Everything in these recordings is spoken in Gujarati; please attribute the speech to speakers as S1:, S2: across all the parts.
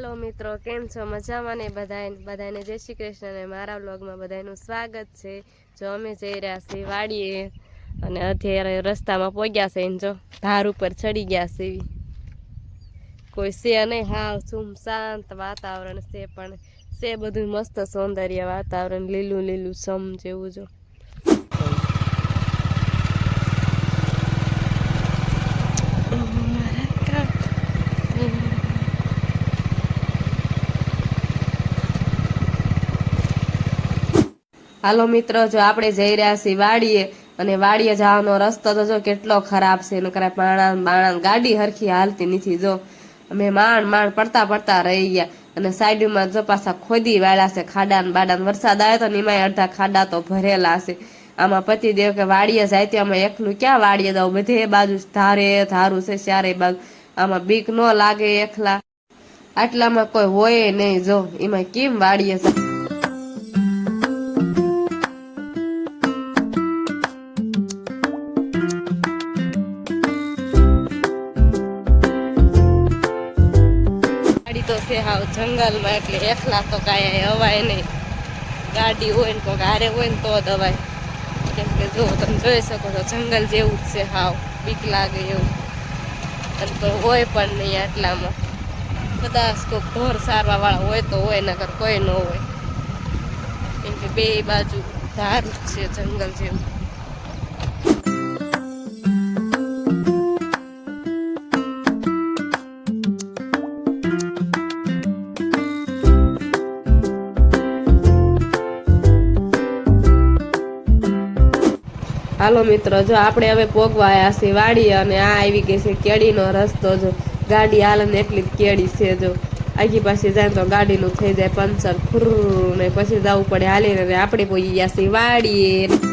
S1: હાલો મિત્રો, કેમ છો? મજામાં ને બધાય બધાને જય શ્રી કૃષ્ણ અને મારા વ્લોગમાં બધાનું સ્વાગત છે. જો અમે જઈ રહ્યા છીએ વાડીએ અને અત્યારે રસ્તામાં પહોંચ્યા છે ને જો, ધાર ઉપર ચડી ગયા છે કોઈ છે નહીં, હાવ સુમ શાંત વાતાવરણ છે પણ છે બધું મસ્ત સૌંદર્ય વાતાવરણ લીલું લીલું સમ જેવું જો. હાલો મિત્રો, જો આપણે જઈ રહ્યા છીએ વાડીએ અને વાડીએ જવાનો રસ્તો તો જો કેટલો ખરાબ છે એનું કરાય પાણા બાણા ગાડી હરખી હાલતી નથી જો. અમે માંડ માંડ પડતા પડતા રહી ગયા અને સાઈડમાં જો પાછા ખોદી વાળા છે, ખાડા ને બાડા વરસાદ આવ્યો તો એમાંય અડધા ખાડા તો ભરેલા છે. આમાં પતિ દેવ કે વાડીએ જાય તો અમે એકલું ક્યાં વાડીએ જાવ બધે બાજુ ધારે ધારું છે ચારે બાજુ. આમાં બીક ન લાગે એકલા. આટલામાં કોઈ હોય નહીં જો. એમાં કેમ વાડીએ જંગલમાં એટલે એકલા તો કાંઈ અવાય નહીં. ગાડી હોય ને તો હારે હોય ને તો જ અવાય કેમ કે જો તમે જોઈ શકો છો, જંગલ જેવું જ છે હાવ, બીક લાગે એવું. અને તો હોય પણ નહીં આટલામાં. કદાચ કોઈ ઢોર સારવા વાળા હોય તો હોય, નકર કોઈ ન હોય. કેમ કે બે બાજુ ધાર છે જંગલ જેવું. હાલો મિત્રો, જો આપણે હવે પોગવાયા છે વાડી અને આ આવી ગઈ છે કેળીનો રસ્તો જો. ગાડી હાલે ને એટલી જ કેળી છે જો. આગી પાછી જાય તો ગાડીનું થઈ જાય પંચર ફુર ને પછી જવું પડે હાલીને. આપણે પોઈ ગયા છીએ વાડીએ.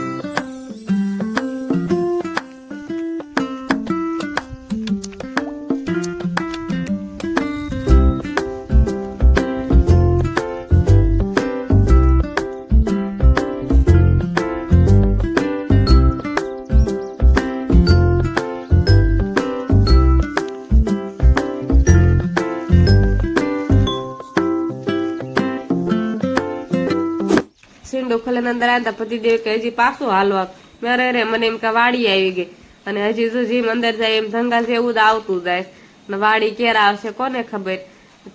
S1: અંદર આવ્યા પતિદેવ કે હજી પાછું હાલવા મેરે રે મને એમ કે વાડી આવી ગઈ. અને હજી જો જેમ અંદર જાય એમ જંગલ જેવું જ આવતું જાય. ને વાડી ક્યારે આવશે કોને ખબર?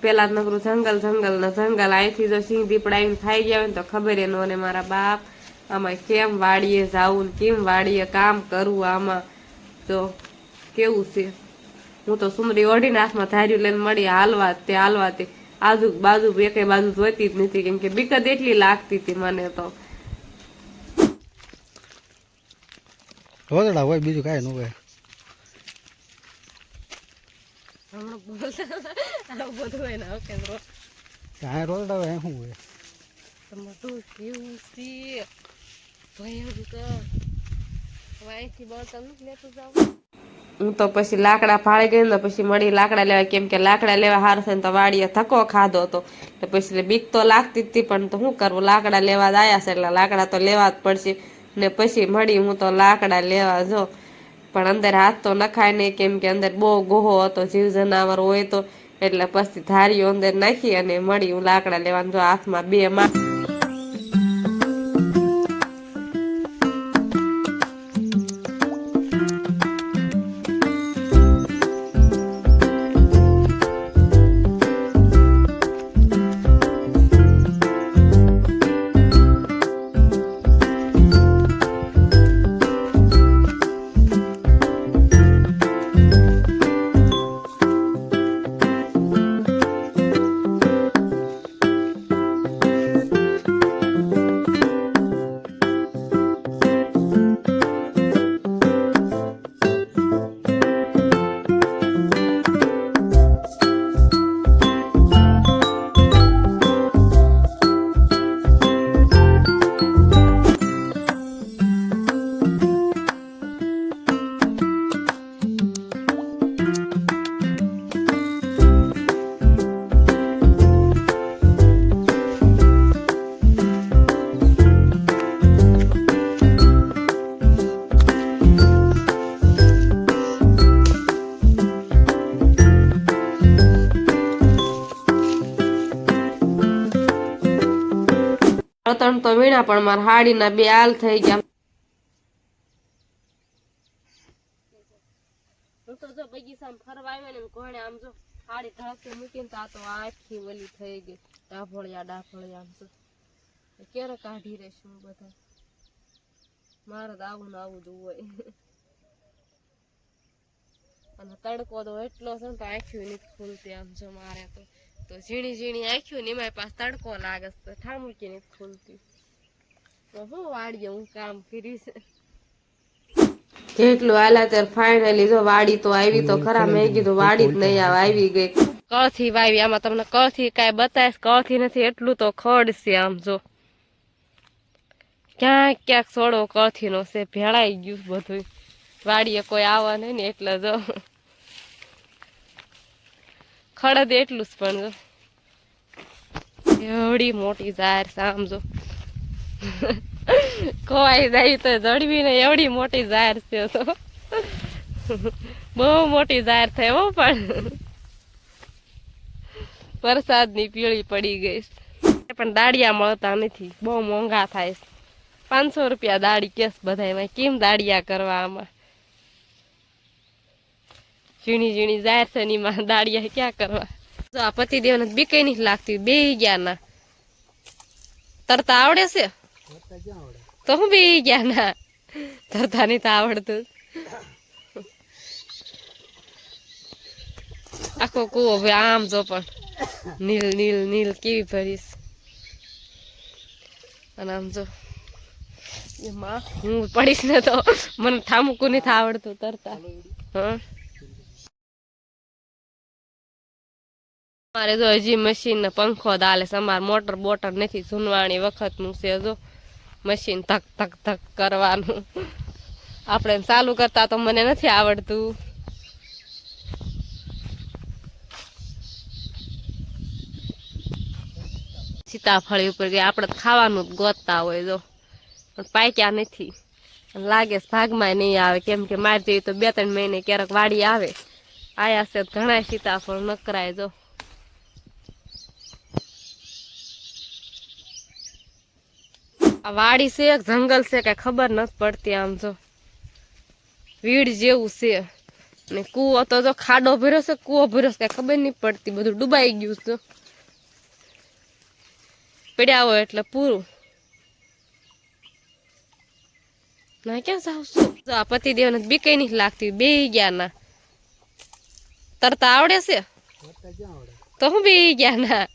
S1: પેલા નકરું જંગલ જંગલ ને જંગલ. અહીંથી જો સિંહ દીપડા એમ ખાઈ ગયા હોય ને તો ખબર એનો અને મારા બાપ. આમાં કેમ વાડીએ જવું કેમ વાડીએ કામ કરવું આમાં? તો કેવું છે? હું તો સુંદરી ઓઢીને હાથમાં ધાર્યું લઈને મળી હાલવા તે હાલવા તે. આજુ બાજુ એકે બાજુ જોઈતી જ નથી. કેમ કે બીક એટલી લાગતી હતી મને તો.
S2: રોદડા હોય બીજું કાંઈ ન હોય. કાંઈ રોદડા શું
S1: કેવું છે હું તો પછી લાકડા ફાળી ગઈ ને પછી મળી લાકડા લેવા કેમ કે લાકડા લેવા હાર છે ને તો વાડીએ થકો ખાધો હતો. એટલે પછી બીક તો લાગતી જ હતી પણ તો શું કરવું? લાકડા લેવા જ આવ્યા છે એટલે લાકડા તો લેવા જ પડશે. ને પછી મળી હું તો લાકડા લેવા જો. પણ અંદર હાથ તો નખાય નહીં, કેમ કે અંદર બહુ ગોહો હતો, જીવ જનાવર હોય તો. એટલે પછી ધારીઓ અંદર નાખી અને મળી હું લાકડા લેવાનું જો હાથમાં બે માં વીણા પણ મારા હાડીના બે હાલ થઈ ગયા. મારે તો આવું ને આવું જ હોય. અને તડકો તો એટલો છે તો આંખ્યું નથી ખુલતી આમ જો મારે તો. તો ઝીણી ઝીણી આંખ્યું ને એમાં પાસ તડકો લાગે છે. ઠામુકી નથી ખુલતી. તો હું વાડીએ હું કામ કરીશ જેટલું હાલા ત્યારે ફાઇનલી જો વાડી તો આવી તો ખરા મેં કીધું વાડી જ નહીં આવે આવી ગઈ. કળથી વાવી આમાં તમને કળથી કાંઈ બતાવીશ કળથી નથી એટલું તો ખડ છે આમ જો. ક્યાંક ક્યાંક સોડો કળથી નો છે ભેળાઈ ગયું બધું વાડીએ કોઈ આવવા નહીં ને એટલે જો. ખડદ એટલું જ પણ જો. એવડી મોટી જાહેર છે આમ જો. ખોવાઈ જાય તો જડવી ને એવડી મોટી ઝાર છે તો. બહુ મોટી ઝાર થાય હો પણ. વરસાદની પીળી પડી ગઈ પણ દાળિયા મળતા નથી. બહુ મોંઘા થાય છે. પાંચસો રૂપિયા દાળી કેસ બધાયમાં કેમ દાળિયા કરવા આમાં? ઝીણી ઝીણી જાહેર છે ને એમાં દાળિયા ક્યાં કરવા? જો આ પતિદેવને બીકઈ નહીં લાગતી. બે ગયા ના તરતા આવડે છે? તો હું બી ગયા ના? તરતા નહીં તો આવડતું. આખો કુવો ભાઈ આમ જો પણ. નીલ નીલ નીલ કેવી ભરીશ. અને આમ જો. એમાં હું પડીશ ને તો મને ઠામુકું નથી આવડતું તરતા. હા? અમારે જો હજી મશીન ને પંખો દાલે અમારે મોટર બોટર નથી. સુનવાણી વખતનું છે જો. મશીન ધક ધક ધક કરવાનું. આપણે ચાલુ કરતા તો મને નથી આવડતું. સીતાફળી ઉપર ગયા આપણે ખાવાનું જ ગોતતા હોય જો. પણ પાક્યા નથી. લાગે ભાગમાં નહીં આવે. કેમ કે મારી જેવી તો બે ત્રણ મહિને ક્યારેક વાડી આવે. આયા છે ઘણા સીતાફળ નકરાય જો. આ વાડી છે જંગલ છે કઈ ખબર નથી પડતી આમ જો. વીડ જેવું છે. ને કૂવો તો જો ખાડો ભર્યો છે કૂવો ભર્યો છે કઈ ખબર નહીં પડતી. બધું ડૂબાઈ ગયું છે. પડ્યા હોય એટલે પૂરું. ના ક્યાં જાવ છું? જો આ પતિદેવને બીકઈ નહીં લાગતી બે ગયા ના. તરતા આવડે છે? તો હું બે ગયા ના?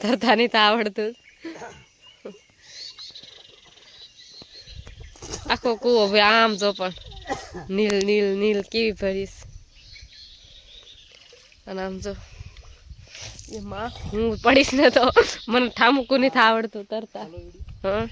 S1: તરતા નહીં તો આવડતું. આખો કૂવો ભાઈ આમ જો પણ નીલ નીલ નીલ કેવી ભરીશ. અને આમ જો. એમાં હું પડીશ ને તો મને ઠામુકું નથી આવડતું તરતા. હા?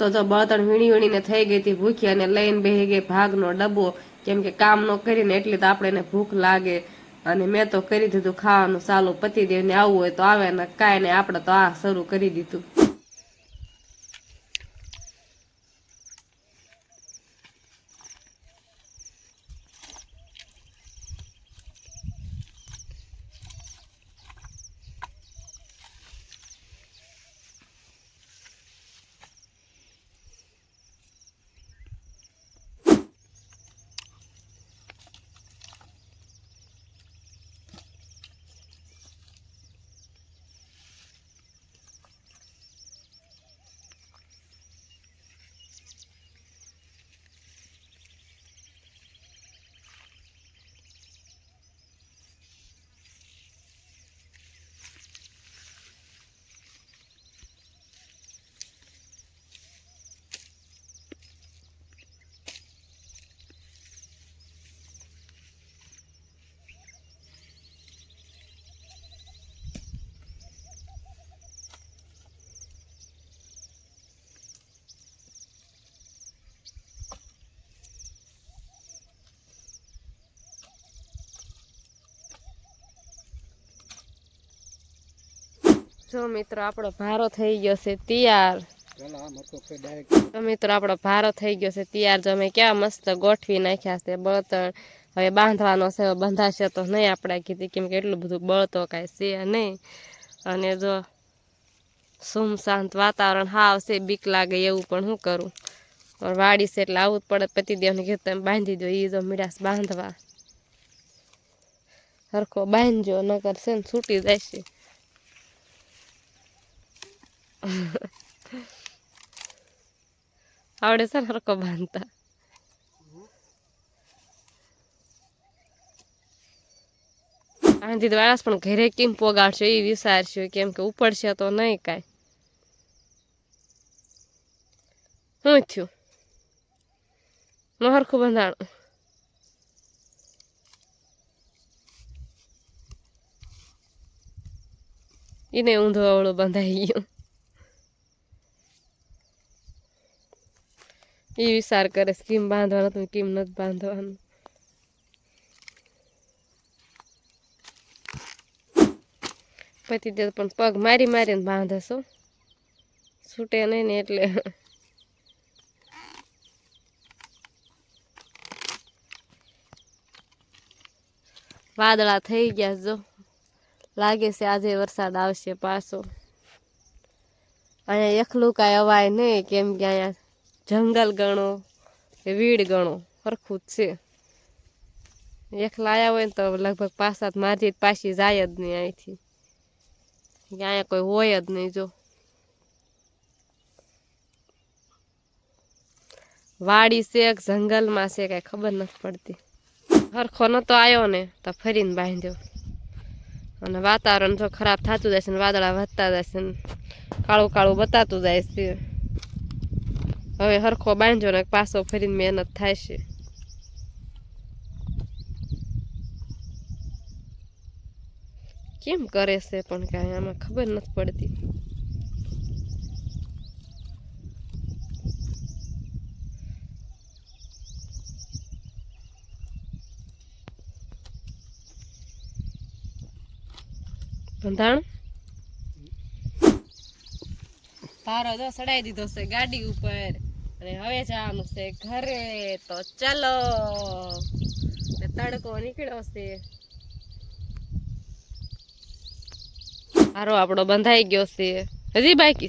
S1: તો જો બળતણ વીણી વીણીને થઈ ગઈ હતી ભૂખી અને લઈને બેહી ગઈ ભાગનો ડબ્બો. કેમ કે કામ ન કરીને એટલી તો આપણે એને ભૂખ લાગે. અને મેં તો કરી દીધું ખાવાનું ચાલુ પતિદેવને આવવું હોય તો આવે ને કાંઈ નહીં, આપણે તો આ શરૂ કરી દીધું. જો મિત્રો આપણો ભારો થઈ ગયો છે તૈયાર. તો મિત્રો આપણો ભારો થઈ ગયો છે તૈયાર. જો અમે કેવા મસ્ત ગોઠવી નાખ્યા છે બળતણ. હવે બાંધવાનો છે બંધાશે તો નહીં આપણે કીધી. કેમ કે એટલું બધું બળતો કાંઈ છે નહીં. અને જો સુમશાંત વાતાવરણ હાવ છે બીક લાગે એવું પણ શું કરું. વાડી છે એટલે આવું જ પડે. પતિદેવને કીધું તમે બાંધી દો એ જો મીડાસ બાંધવા. સરખો બાંધજો નકર છે ને છૂટી જશે. આવડે છે ને હરખો બાંધતા આંધી વાળાસ પણ ઘરે કેમ પોગાડશો એ વિચારશો કેમ કે ઉપડશે તો નહીં કાંઈ શું થયું મહરખું બંધાણું એને ઊંધો અવળો બંધાઈ ગયો એ વિચાર કરે છે, કેમ બાંધવાનો તમે કેમ નથી બાંધવાનું. પતિ દે પણ પગ મારી મારીને બાંધશો છૂટે નહીં ને એટલે. વાદળા થઈ ગયા જો. લાગે છે આજે વરસાદ આવશે પાછો. અહીંયા એકલું કાંઈ અવાય નહીં, કેમ કે અહીંયા જંગલ ગણો કે વીડ ગણો સરખું જ છે. એકલા આવ્યા હોય ને તો લગભગ પાંચ સાત મારજી પાછી જાય જ નહીં અહીંથી. અહીંયા કોઈ હોય જ નહીં જો. વાડી છે કે જંગલમાં છે કાંઈ ખબર નથી પડતી. સરખો નતો આવ્યો ને, તો ફરીને બાંધ્યો. અને વાતાવરણ જો ખરાબ થતું જાય છે ને, વાદળા વધતા જાય છે ને, કાળું કાળું બતાતું જાય છે. હવે હરખો બાંધો ને પાછો ફરીને મહેનત થાય છે કેમ કરે છે પણ કાંઈ? આમાં ખબર નથી પડતી. બંધાણ? તારો જો સડાઈ દીધો છે ગાડી ઉપર. અને હવે જવાનું છે ઘરે. તો ચલો. તડકો નીકળ્યો છે. હારો આપણો બંધાઈ ગયો છે. હજી બાકી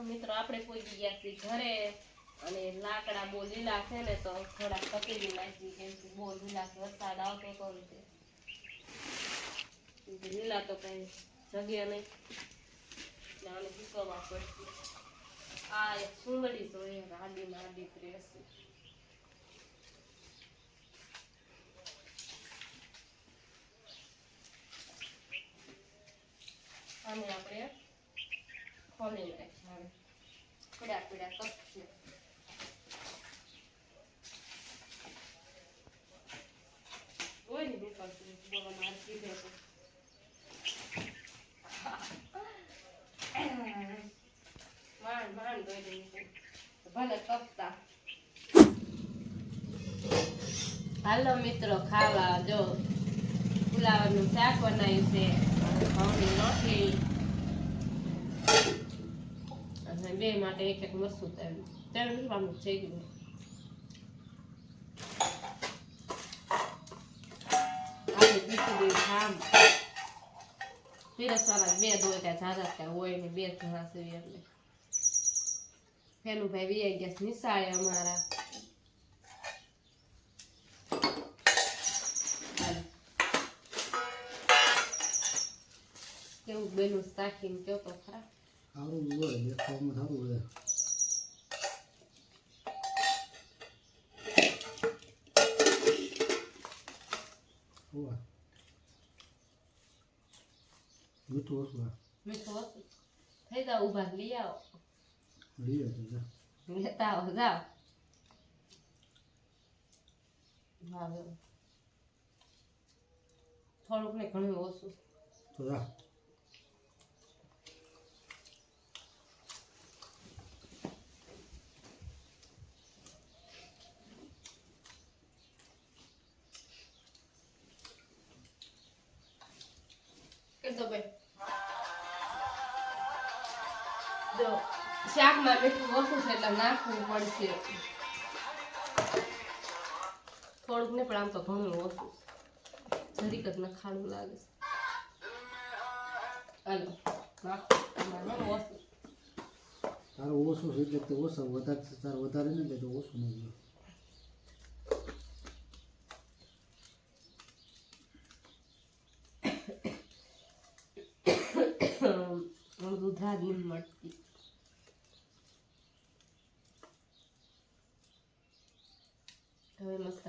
S1: તો મિત્રો આપણે પહોંચી ગયા ઘરે અને લાકડા બહુ લીલા છે ને તો થોડાક તપેલી નાખી કેમ કે બહુ લીલા વરસાદ આવતો તો રીતે. લીલા તો કઈ જગ્યા નહીં. એટલે આને સુકવવા પડશે. આ એક સુંદરી જોઈએ રાડી માડી પ્રેસ આને આપણે ખોલી નાખીએ પીડા પીડા કપશે હોય ને નીકળતું બોલો મારે કીધે તો માંડ માંડ ધોઈ દઈએ છે. ભલે કપતા હાલો મિત્રો ખાવા જો ફુલાવાનું શાક બનાવ્યું છે ઘઉંની રોટલી બે માટે એક એક મરસું તળ્યું. તળ્યું લેવાનું થઈ ગયું. બે દોય ત્યાં ઝાઝા ત્યાં હોય ને બે જણા છે એટલે. પેલું ભાઈ વી ગયા નિશાળે અમારા. કેવું બેનું શાકીને કેવું તો ખરા?
S2: સારું હોય દેખાવામાં સારું હોય ઓછું
S1: થઈ જાવ ઊભા લઈ આવો
S2: લઈએ તો જા.
S1: લેતા આવો જાઓ હા એવું. થોડુંક ને ઘણું ઓછું
S2: તો જા
S1: કે નાખવું પડશે. થોડુંક ને પણ આમ તો ઘણું ઓછું જરીક જ નખાડું લાગે છે. હાલો નાખો. ઓછું.
S2: તારું ઓછું છે એટલે તે ઓછું વધારે વધારે ને એટલે ઓછું નહીં જોઈએ.
S1: જ નહીં મળતી હવે મસ્ત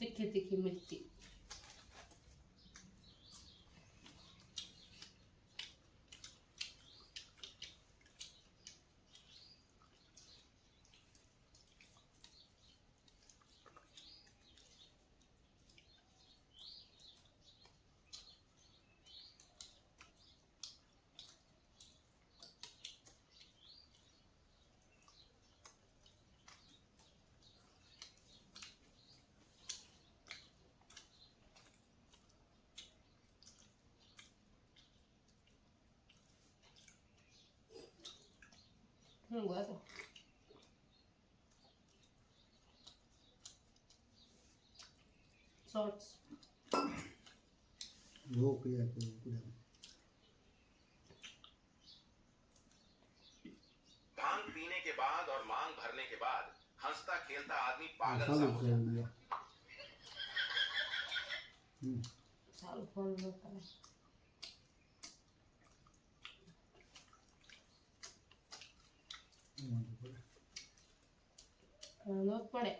S1: ટેસ્ટ આવશે 그런 거야 또. salt.
S2: वो किया तो पूरा
S3: भाँग पीने के बाद और मांग भरने के बाद हंसता खेलता आदमी पागल सा हो जाता
S1: है ન
S2: પડે.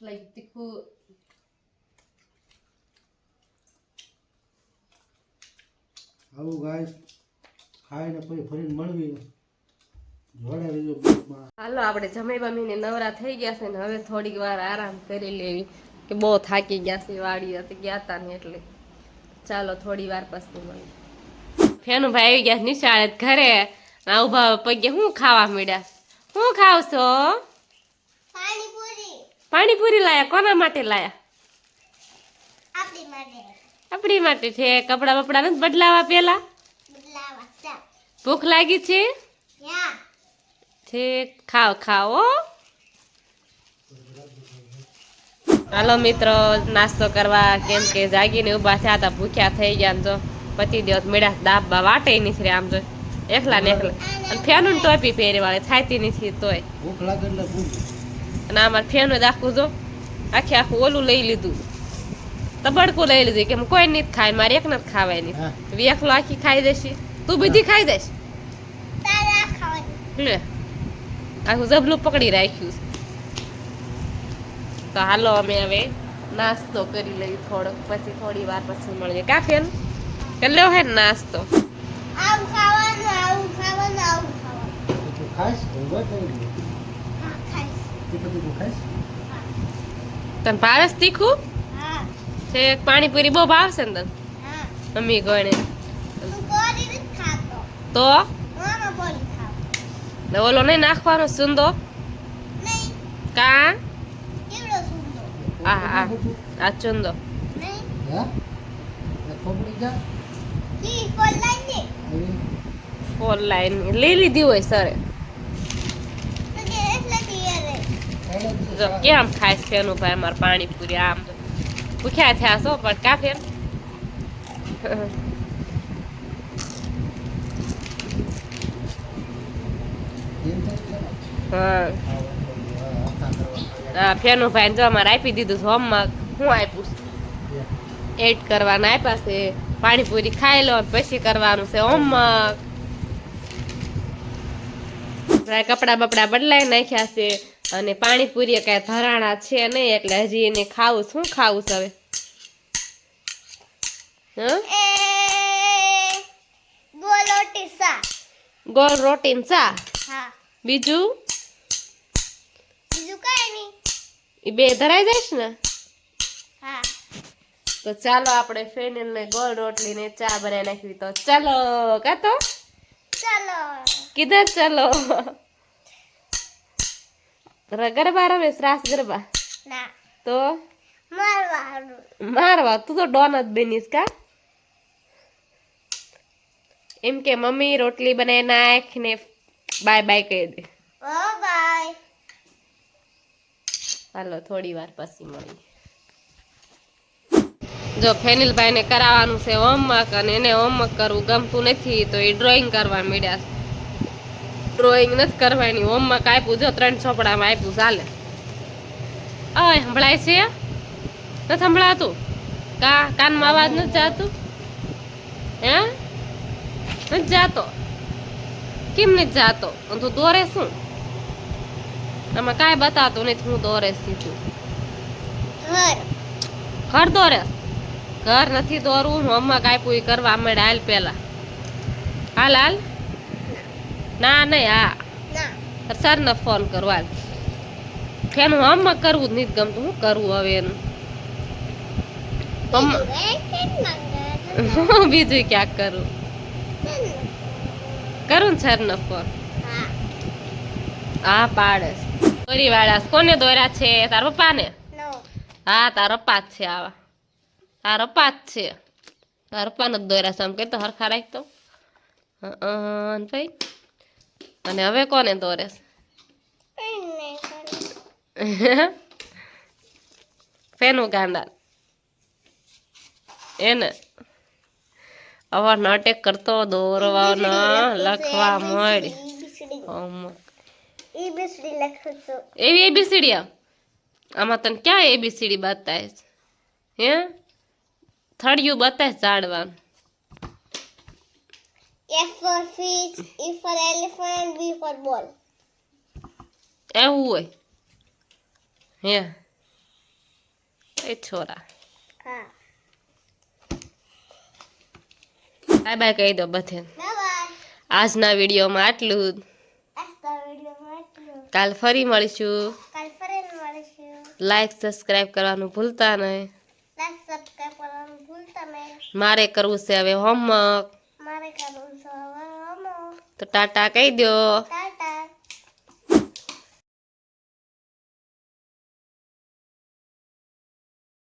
S1: like તીખું.
S2: આવું ગાય ખાઈને પછી ફરીને મળવી જોડે રહીજો બ્લોગમાં.
S1: હાલો આપણે જમાઈ બમીને નવરા થઈ ગયા છે ને હવે થોડીક વાર આરામ કરી લેવી. કે બહુ થાકી ગયા છે વાડી હતી ગયા હતા ને એટલે. ચાલો થોડી વાર પછી મળી ફેનું ભાઈ આવી ગયા નિશાળે ઘરે. ઊભા પગે શું ખાવા મળ્યા શું ખાવ છો
S4: પાણીપુરી
S1: લાયા? કોના માટે લાયા?
S4: આપણી માટે.
S1: છે. કપડા બપડા નથી બદલાવા પેલા? ભૂખ લાગી છે? ઠીક ખાવ ખાવ હો. હાલો મિત્રો નાસ્તો કરવા કેમ કે જાગીને ઊભા થયા હતા ભૂખ્યા થઈ ગયા ને જો. પતિ દિવસ મેળા દાબા વાટે નથી આમ જો એકલા ને એકલા. અને ફેનું ટોપી પહેરી વાળે થાતી નથી તોય. અને આમાં ફેનું જ આખું જો આખે આખું ઓલું લઈ લીધું. તબડકું લઈ લીધું કેમ કોઈ નહીં ખાય મારે એક નથી ખાવાની
S2: હા.
S1: એકલો આખી ખાઈ દેશી તું બધી ખાઈ દેશ
S4: તારા
S1: લે. આખું જબલું પકડી રાખ્યું છે. તો હાલો અમે હવે નાસ્તો કરી લઈ થોડોક પછી થોડી વાર પછી મળીએ. કાફેન કેટલો હે ને નાસ્તો
S4: આવું ખાવાનું આવું ખાવાનું આવું ખાવાનું
S2: તો તું ખાઈશ ઊંઘ જ નહીં લે.
S4: હા ખાઈશ
S2: તે પછી તું ખાઈશ
S1: તને ભાવે છે તીખું
S4: હા
S1: છે પાણીપુરી બહુ ભાવશે ને તને
S4: હા
S1: મમ્મી ગણે
S4: તું કોરી નથી ખાતો
S1: તો
S4: મામા બોલી ખાવ
S1: ને ઓલો નહીં નાખવાનો સુંદો
S4: નહીં
S1: કા
S4: કેવડો સુંદર
S1: આ આ આ ચુંદો
S4: નહીં
S2: હા એ ખોપડી જા
S4: કી ફોન લાઈને
S2: આવી
S1: ફોર લાઈન લઈ લીધી હોય સરે.
S4: કે
S1: જો, કેમ ખાય છે એનું ભાઈ? મારે પાણીપુરી, આમ ભૂખ્યા થયા છો, પણ
S2: કરવા
S1: આ ફેનું ભાઈ જો અમારે આપી દીધું હોમવર્ક. હું આપ્યું એડ કરવાના આપ્યા છે. પાણીપુરી ખાઈ લો પછી કરવાનું છે હોમવર્ક. કપડા બપડા બદલાઈ નાખ્યા છે અને પાણીપુરી કઈ ધરાણા છે નહીં એટલે હજી એને ખાવું શું ખાવું છે હવે?
S4: સા
S1: ગોળ રોટી ચા
S4: હા.
S1: બીજું?
S4: બીજું કઈ નહીં.
S1: એ બે ધરાઈ જઈશ ને?
S4: હા.
S1: તો ચાલો આપણે ફેનિલ ને ગોળ રોટલી ને ચા બનાવી નાખવી. તો ચાલો કા તો?
S4: ચાલો.
S1: કિધર ચાલો. ગરબા રમે શ્રાસ ગરબા?
S4: ના.
S1: તો?
S4: મારવા
S1: મારવા તું તો ડોન જ બનીશ કા? એમ કે મમ્મી રોટલી બનાવી નાખ ને બાય બાય કહી દે.
S4: બાય.
S1: હાલો થોડી વાર પછી મળી. જો ફેનિલભાઈને કરાવવાનું છે હોમવર્ક અને એને હોમવર્ક કરવું ગમતું નથી તો એ ડ્રોઈંગ કરવા મળ્યા ડ્રોઈંગ નથી કરવાની હોમવર્ક આપ્યું જો ત્રણ ચોપડામાં આપ્યું ચાલે. અય સંભળાય છે? નથી સંભળાતું? કા કાનમાં અવાજ નથી જાતું? હે? નથી જાતો? કેમ નથી જાતો? તું દોરે શું આમાં કાંઈ બતાતું નથી હું દોરે સીધું.
S4: ઘર
S1: દોરે? ઘર નથી દોરવું મમ્મા આપ્યું એ કરવા અમે હાલ પેલા હાલ હાલ? ના નહીં હા.
S4: સર
S1: સરને ફોન કરો હાલ. એનું હોમવર્ક કરવું જ નથી ગમતું. હું કરવું હવે એનું? હું બીજું ક્યાંક કરું? કરું ને સરને ફોન
S4: હા.
S1: પાડે. દોરી વાળા કોને દોર્યા છે? તાર પપ્પાને?
S4: ને.
S1: હા તાર પપ્પા છે આવા. તારો પાંચ છે તારો પાન જ દોર્યા છે આમ કઈ તો હરખા રાખતો ભાઈ અને હવે કોને દોરે છે? ફેનું ગાંડા એને અવાર નાટક કરતો દોરવાના લખવા મળ એવી એબીસીડી આમાં તને ક્યાં એબીસીડી બતાવે છે હે થળિયું બતાય ઝાડવાનું
S4: F for fish, E for elephant, B for ball.
S1: એવું હોય. હે. એ છોરા.
S4: હા.
S1: બાય બાય કહી દો બધે. આજના વિડીયોમાં આટલું કાલ ફરી મળીશું. લાઈક સબસ્ક્રાઈબ કરવાનું ભૂલતા નહીં. મારે કરવું છે હવે હોમવર્ક
S4: મારે કરવું છે હવે હોમવર્ક
S1: તો ટાટા કહી દો